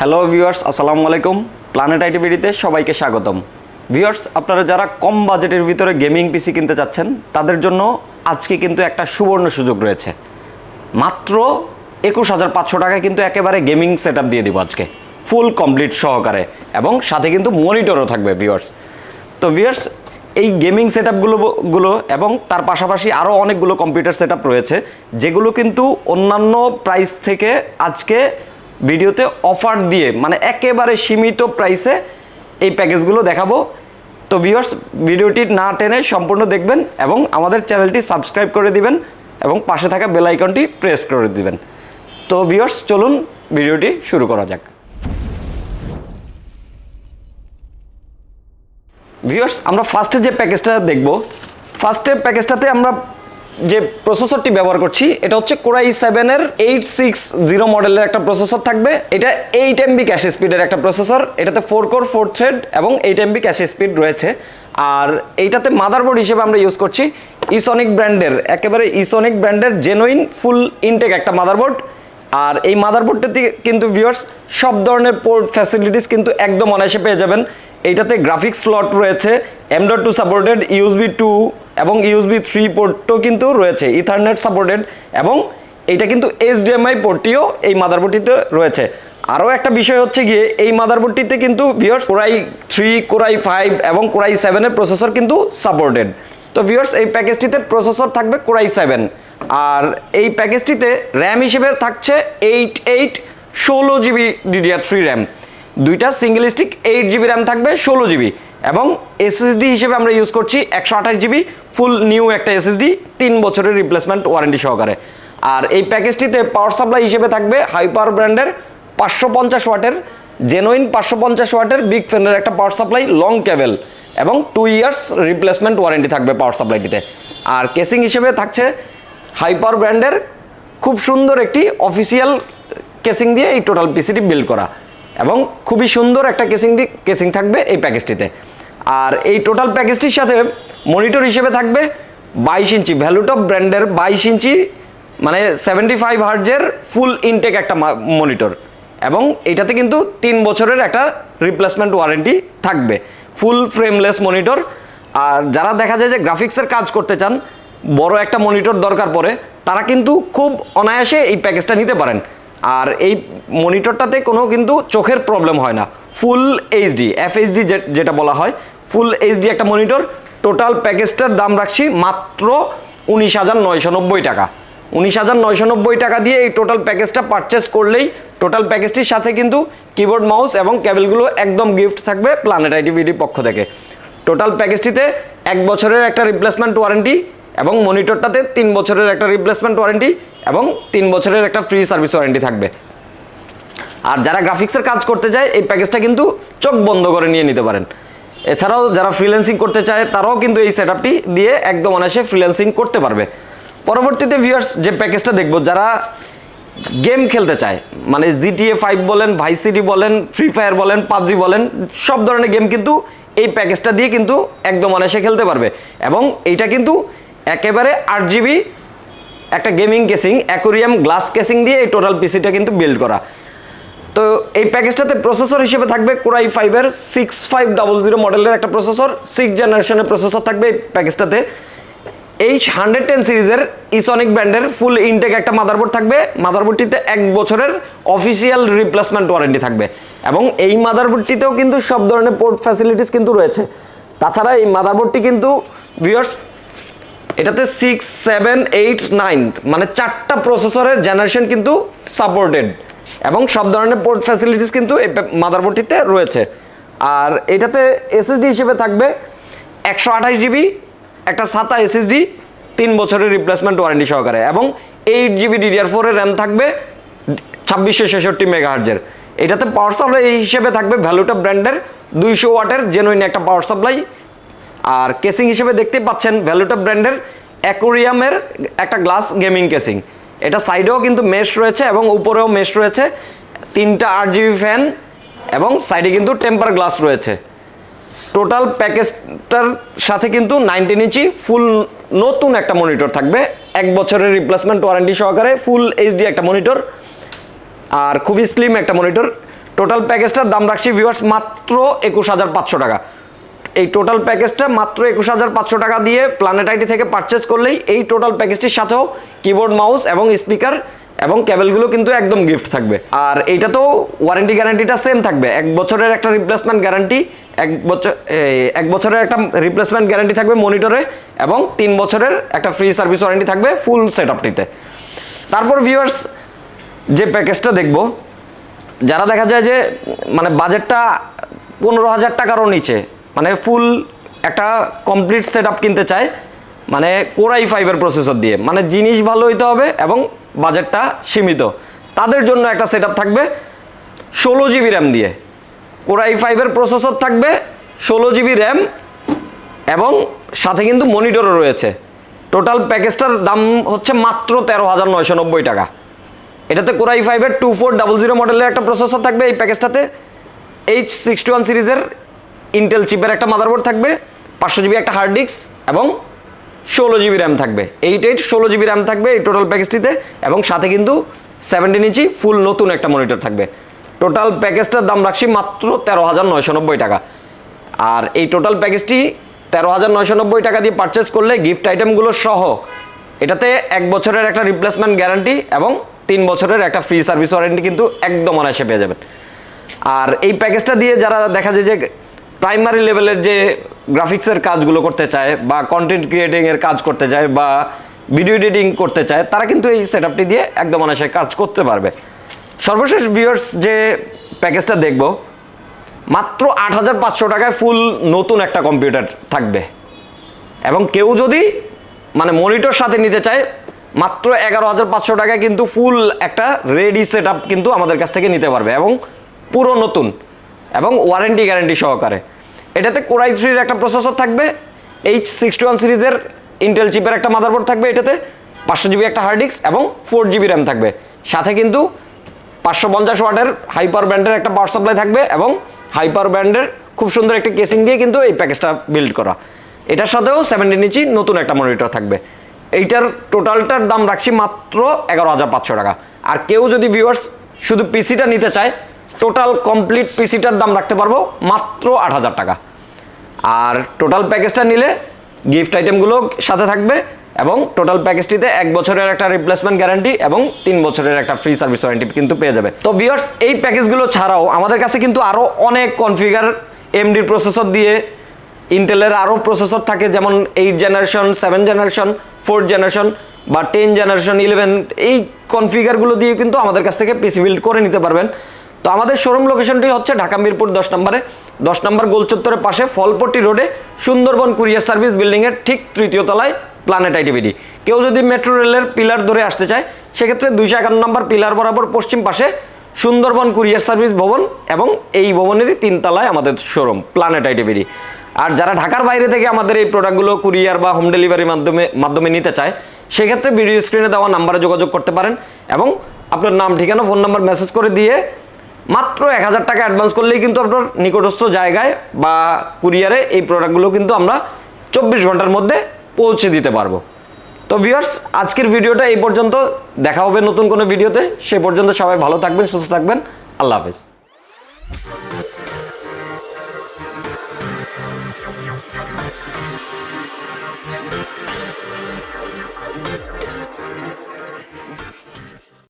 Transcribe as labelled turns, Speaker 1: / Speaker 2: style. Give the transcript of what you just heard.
Speaker 1: Hello viewers আসসালামু আলাইকুম। Planet আইটিভিডিতে সবাইকে স্বাগতম। ভিউয়ার্স আপনারা যারা কম বাজেটের ভিতরে গেমিং পিসি কিনতে চাচ্ছেন, তাদের জন্য আজকে কিন্তু একটা সুবর্ণ সুযোগ রয়েছে। মাত্র একুশ হাজার পাঁচশো টাকায় কিন্তু একেবারে গেমিং সেট দিয়ে দিব আজকে। ফুল কমপ্লিট সহকারে। এবং সাথে কিন্তু মনিটরও থাকবে ভিউয়ার্স তো ভিউয়ার্স এই গেমিং সেটগুলো এবং তার পাশাপাশি আরও অনেকগুলো কম্পিউটার সেট রয়েছে, যেগুলো কিন্তু অন্যান্য প্রাইস থেকে আজকে ভিডিওতে অফার দিয়ে মানে একেবারে সীমিত প্রাইসে এই প্যাকেজগুলো দেখাবো। তো ভিউয়ার্স ভিডিওটি না টেনে সম্পূর্ণ দেখবেন এবং আমাদের চ্যানেলটি সাবস্ক্রাইব করে দিবেন এবং পাশে থাকা বেল আইকনটি প্রেস করে দিবেন। তো ভিউয়ার্স চলুন ভিডিওটি শুরু করা যাক। ভিউয়ার্স আমরা ফার্স্টে যে প্যাকেজটা দেখব ফার্স্টের প্যাকেজটাতে আমরা যে প্রসেসরটি ব্যবহার করছি, এটা হচ্ছে কোরাই সেভেনের এইট সিক্স জিরো মডেলের একটা প্রসেসর থাকবে। এটা এইট এমবি ক্যাশ স্পিডের একটা প্রসেসর। এটাতে ফোর কোর ফোর থ্রেড এবং এইট এমবি ক্যাশ স্পিড রয়েছে। আর এইটাতে মাদারবোর্ড হিসেবে আমরা ইউজ করছি ইসনিক ব্র্যান্ডের একেবারে ইসনিক ব্র্যান্ডের জেনুইন ফুল ইনটেক একটা মাদারবোর্ড আর এই মাদারবোর্ডটাতে কিন্তু ভিউয়ার্স সব ধরনের পোর্ট ফ্যাসিলিটিস কিন্তু একদম অনায়াসে পেয়ে যাবেন। এইটাতে গ্রাফিক্স স্লট রয়েছে M dot two supported USB two এবং ইউএসবি থ্রি পোর্টও কিন্তু রয়েছে ইথারনেট সাপোর্টেড এবং এইটা কিন্তু এইচডিএমআই পোর্টটিও এই মাদারবোর্ডটিতে রয়েছে। আরও একটা বিষয় হচ্ছে গিয়ে, এই মাদারবোর্ডটিতে কিন্তু viewers core i three core i five এবং কোরাই সেভেনের প্রসেসর কিন্তু সাপোর্টেড তো ভিউয়ার্স এই প্যাকেজটিতে প্রসেসর থাকবে কোরাই সেভেন আর এই প্যাকেজটিতে র্যাম হিসেবে থাকছে এইট এইট ষোলো জিবি ডিডিআর থ্রি র্যাম দুইটা single stick eight GB RAM থাকবে ষোলো জিবি এবং এসএসডি হিসেবে আমরা ইউজ করছি একশো আঠাশ জিবি ফুল নিউ একটা এসএসডি তিন বছরের রিপ্লেসমেন্ট ওয়ারেন্টি সহকারে। আর এই প্যাকেজটিতে পাওয়ার সাপ্লাই হিসেবে থাকবে হাই পাওয়ার ব্র্যান্ডের পাঁচশো পঞ্চাশ ওয়াটের জেনুইন পাঁচশো পঞ্চাশ ওয়াটের বিগ ফ্যানের একটা পাওয়ার সাপ্লাই লং কেবল এবং টু ইয়ার্স রিপ্লেসমেন্ট ওয়ারেন্টি থাকবে পাওয়ার সাপ্লাইটিতে আর কেসিং হিসেবে থাকছে হাই পাওয়ার ব্র্যান্ডের খুব সুন্দর একটি অফিসিয়াল কেসিং দিয়ে এই টোটাল পিসিটি বিল্ড করা। এবং খুবই সুন্দর একটা কেসিং দিয়ে কেসিং থাকবে এই প্যাকেজটিতে। আর এই টোটাল প্যাকেজটির সাথে মনিটর হিসেবে থাকবে বাইশ ইঞ্চি ভ্যালুটপ ব্র্যান্ডের বাইশ ইঞ্চি মানে সেভেন্টি ফাইভ হার্জের ফুল ইনটেক একটা মনিটর এবং এটাতে কিন্তু তিন বছরের একটা রিপ্লেসমেন্ট ওয়ারেন্টি থাকবে। ফুল ফ্রেমলেস মনিটর আর যারা দেখা যায় যে গ্রাফিক্সের কাজ করতে চান বড় একটা মনিটর দরকার পড়ে, তারা কিন্তু খুব অনায়াসে এই প্যাকেজটা নিতে পারেন। আর এই মনিটরটাতে কোনো কিন্তু চোখের প্রবলেম হয় না। ফুল এইচডি এফএইচডি যেটা বলা হয় ফুল এইচডি একটা মনিটর টোটাল প্যাকেজটার দাম রাখছি মাত্র উনিশ হাজার নয়শো নব্বই টাকা। উনিশ হাজার নয়শো নব্বই টাকা দিয়ে এই টোটাল প্যাকেজটা পারচেস করলেই টোটাল প্যাকেজটির সাথে কিন্তু কিবোর্ড মাউস এবং কেবলগুলো একদম গিফট থাকবে প্ল্যানেট আইটিভিডির পক্ষ থেকে। টোটাল প্যাকেজটিতে এক বছরের একটা রিপ্লেসমেন্ট ওয়ারেন্টি এবং মনিটরটাতে তিন বছরের একটা রিপ্লেসমেন্ট ওয়ারেন্টি এবং তিন বছরের একটা ফ্রি সার্ভিস ওয়ারেন্টি থাকবে। আর যারা গ্রাফিক্সের কাজ করতে চায়, এই প্যাকেজটা কিন্তু চোখ বন্ধ করে নিয়ে নিতে পারেন। এছাড়াও যারা ফ্রিল্যান্সিং করতে চায়, তারাও কিন্তু এই সেট দিয়ে একদম অনায়াসে ফ্রিল্যান্সিং করতে পারবে। পরবর্তীতে ভিউয়ার্স যে প্যাকেজটা দেখব, যারা গেম খেলতে চায় মানে জিটিএ ফাইভ বলেন ভাইসিটি বলেন ফ্রি ফায়ার বলেন, পাবজি বলেন, সব ধরনের গেম কিন্তু এই প্যাকেজটা দিয়ে কিন্তু একদম অনায়াসে খেলতে পারবে। এবং এইটা কিন্তু একেবারে আট জিবি একটা gaming casing aquarium glass casing দিয়ে এই টোটাল পিসিটা কিন্তু বিল্ড করা। তো এই প্যাকেজটাতে প্রসেসর হিসেবে থাকবে কোরাই ফাইভের সিক্স ফাইভ ডাবল জিরো মডেলের একটা প্রসেসর সিক্স জেনারেশনের প্রসেসর থাকবে এই প্যাকেজটাতে এইচ হান্ড্রেড টেন সিরিজের ইসনিক ব্র্যান্ডের ফুল ইনটেক একটা মাদারবোর্ড থাকবে। মাদারবোর্ডটিতে এক বছরের অফিসিয়াল রিপ্লেসমেন্ট ওয়ারেন্টি থাকবে। এবং এই মাদারবোর্ডটিতেও কিন্তু সব ধরনের পোর্ট ফ্যাসিলিটিস কিন্তু রয়েছে। তাছাড়া এই মাদারবোর্ডটি কিন্তু ভিউয়ার্স এটাতে সিক্স সেভেন এইট নাইন মানে চারটা প্রসেসরের জেনারেশন কিন্তু সাপোর্টেড এবং সব ধরনের পোর্ট ফ্যাসিলিটিস কিন্তু এই মাদারবোর্ডটিতে রয়েছে। আর এটাতে এসএসডি হিসেবে থাকবে একশো আঠাশ জিবি একটা সাতা এসএসডি তিন বছরের রিপ্লেসমেন্ট ওয়ারেন্টি সহকারে এবং এইট জিবি ডিডিআর ফোরের র্যাম থাকবে ছাব্বিশশো ছেষট্টি মেগাহার্জের এটাতে পাওয়ার সাপ্লাই হিসেবে থাকবে ভ্যালুটা ব্র্যান্ডের দুইশো ওয়াটের জেনুইন একটা পাওয়ার সাপ্লাই আর কেসিং হিসেবে দেখতেই পাচ্ছেন ভ্যালুটা ব্র্যান্ডের অ্যাকোরিয়ামের একটা গ্লাস গেমিং কেসিং। এটা সাইডেও কিন্তু মেশ রয়েছে এবং উপরেও মেশ রয়েছে। তিনটা আট জিবি ফ্যান এবং সাইডে কিন্তু টেম্পার গ্লাস রয়েছে। টোটাল প্যাকেজটার সাথে কিন্তু নাইনটিন ইঞ্চি ফুল নতুন একটা মনিটর থাকবে। এক বছরের রিপ্লেসমেন্ট ওয়ারেন্টি সহকারে ফুল এইচডি একটা মনিটর আর খুবই স্লিম একটা মনিটর টোটাল প্যাকেজটার দাম রাখছি ভিউয়ার্স মাত্র একুশ হাজার পাঁচশো টাকা। এই টোটাল প্যাকেজটা মাত্র একুশ হাজার পাঁচশো টাকা দিয়ে প্ল্যানেট আইটি থেকে পারচেস করলেই এই টোটাল প্যাকেজটির সাথেও কিবোর্ড মাউস এবং স্পিকার এবং কেবলগুলো কিন্তু একদম গিফট থাকবে। আর এইটা তো ওয়ারেন্টি গ্যারান্টিটা সেম থাকবে। এক বছরের একটা রিপ্লেসমেন্ট গ্যারান্টি এক বছর এক বছরের একটা রিপ্লেসমেন্ট গ্যারান্টি থাকবে মনিটরে এবং তিন বছরের একটা ফ্রি সার্ভিস ওয়ারেন্টি থাকবে ফুল সেট আপটিতে তারপর ভিউয়ার্স যে প্যাকেজটা দেখব, যারা দেখা যায় যে মানে বাজেটটা পনেরো হাজার টাকারও নিচে মানে ফুল একটা কমপ্লিট সেট কিনতে চায় মানে কোরাই ফাইভের প্রসেসর দিয়ে। মানে জিনিস ভালো হইতে হবে এবং বাজেটটা সীমিত। তাদের জন্য একটা সেট থাকবে ষোলো জিবি র্যাম দিয়ে। কোরাই ফাইভের প্রসেসর থাকবে ষোলো জিবি র্যাম এবং সাথে কিন্তু মনিটরও রয়েছে। টোটাল প্যাকেজটার দাম হচ্ছে মাত্র তেরো হাজার নয়শো নব্বই টাকা। এটাতে কোরাই ফাইভের টু ফোর ডাবল জিরো মডেলের একটা প্রসেসর থাকবে এই প্যাকেজটাতে এইচ সিক্সটি ওয়ান সিরিজের ইন্টেল চিপের একটা মাদারবোর্ড থাকবে, পাঁচশো জিবি একটা হার্ড ডিস্ক এবং ষোলো জিবি র্যাম থাকবে। এইট এইট ষোলো জিবি র্যাম থাকবে এই টোটাল প্যাকেজটিতে এবং সাথে কিন্তু সেভেন্টিন ইঞ্চি ফুল নতুন একটা মনিটর থাকবে। টোটাল প্যাকেজটার দাম রাখছি মাত্র তেরো হাজার নয়শো নব্বই টাকা। আর এই টোটাল প্যাকেজটি তেরো হাজার নয়শো নব্বই টাকা দিয়ে পারচেস করলে গিফট আইটেমগুলো সহ, এটাতে এক বছরের একটা রিপ্লেসমেন্ট গ্যারান্টি এবং তিন বছরের একটা ফ্রি সার্ভিস ওয়ারেন্টি কিন্তু একদম অনায়াসে পেয়ে যাবেন। আর এই প্যাকেজটা দিয়ে যারা দেখা যায় যে প্রাইমারি লেভেলের যে গ্রাফিক্সের কাজগুলো করতে চায় বা কন্টেন্ট ক্রিয়েটিংয়ের কাজ করতে চায় বা ভিডিও এডিটিং করতে চায়, তারা কিন্তু এই সেট দিয়ে একদম অনায়াসে কাজ করতে পারবে। সর্বশেষ ভিউয়ার্স যে প্যাকেজটা দেখব, মাত্র আট হাজার পাঁচশো টাকায় ফুল নতুন একটা কম্পিউটার থাকবে। এবং কেউ যদি মানে মনিটর সাথে নিতে চায়, মাত্র এগারো হাজার পাঁচশো টাকায় কিন্তু ফুল একটা রেডি সেট কিন্তু আমাদের কাছ থেকে নিতে পারবে এবং পুরো নতুন। এবং ওয়ারেন্টি গ্যারেন্টি সহকারে। এটাতে কোরাই থ্রির একটা প্রসেসর থাকবে এইচ সিক্সটি ওয়ান সিরিজের ইন্টেল চিপের একটা মাদারবোর্ড থাকবে এটাতে, পাঁচশো জিবি একটা হার্ড ডিস্ক এবং ফোর জিবি র্যাম থাকবে। সাথে কিন্তু পাঁচশো পঞ্চাশ ওয়াটের হাইপার ব্র্যান্ডের একটা পাওয়ার সাপ্লাই থাকবে এবং হাইপার ব্র্যান্ডের খুব সুন্দর একটা কেসিং দিয়ে কিন্তু এই প্যাকেজটা বিল্ড করা। এটার সাথেও সেভেন্টিন ইঞ্চি নতুন একটা মনিটর থাকবে। এইটার টোটালটার দাম রাখছি মাত্র এগারো হাজার পাঁচশো টাকা। আর কেউ যদি ভিউয়ার্স শুধু পিসিটা নিতে চায় টোটাল কমপ্লিট পিসিটার দাম রাখতে পারব মাত্র আট হাজার টাকা। আর টোটাল প্যাকেজটা নিলে গিফট আইটেমগুলো সাথে থাকবে এবং টোটাল প্যাকেজটিতে এক বছরের একটা রিপ্লেসমেন্ট গ্যারান্টি এবং তিন বছরের একটা ফ্রি সার্ভিস ওয়ারেন্টি কিন্তু পেয়ে যাবে। তো ভিউয়ার্স এই প্যাকেজগুলো ছাড়াও আমাদের কাছে কিন্তু আরও অনেক কনফিগার এমডি প্রসেসর দিয়ে ইন্টেলের আরও প্রসেসর থাকে, যেমন eight generation seven generation fourth generation বা টেন জেনারেশন ইলেভেন এই কনফিগারগুলো দিয়ে কিন্তু আমাদের কাছ থেকে পিসি বিল্ড করে নিতে পারবেন। তো আমাদের শোরুম লোকেশনটি হচ্ছে ঢাকা মিরপুর দশ নম্বরে। দশ নম্বর গোলচত্বরের পাশে ফলপট্টি রোডে সুন্দরবন কুরিয়ার সার্ভিস বিল্ডিংয়ের ঠিক তৃতীয় তলায় প্ল্যানেট আইটিভিডি কেউ যদি মেট্রো রেলের পিলার ধরে আসতে চায়, সেক্ষেত্রে দুইশো একান্ন নম্বর পিলার বরাবর পশ্চিম পাশে সুন্দরবন কুরিয়ার সার্ভিস ভবন এবং এই ভবনেরই তিনতলায় আমাদের শোরুম প্ল্যানেট আইটিভিডি আর যারা ঢাকার বাইরে থেকে আমাদের এই প্রোডাক্টগুলো কুরিয়ার বা হোম ডেলিভারির মাধ্যমে মাধ্যমে নিতে চায়, সেক্ষেত্রে ভিডিও স্ক্রিনে দেওয়া নাম্বারে যোগাযোগ করতে পারেন এবং আপনার নাম, ঠিকানা ফোন নাম্বার মেসেজ করে দিয়ে মাত্র এক হাজার টাকা অ্যাডভান্স করলেই কিন্তু আপনার নিকটস্থ জায়গায় বা কুরিয়ারে এই প্রোডাক্টগুলো কিন্তু আমরা চব্বিশ ঘণ্টার মধ্যে পৌঁছে দিতে পারব। তো ভিউয়ার্স আজকের ভিডিওটা এই পর্যন্ত। দেখা হবে নতুন কোনো ভিডিওতে। সে পর্যন্ত সবাই ভালো থাকবেন, সুস্থ থাকবেন। আল্লাহ হাফেজ।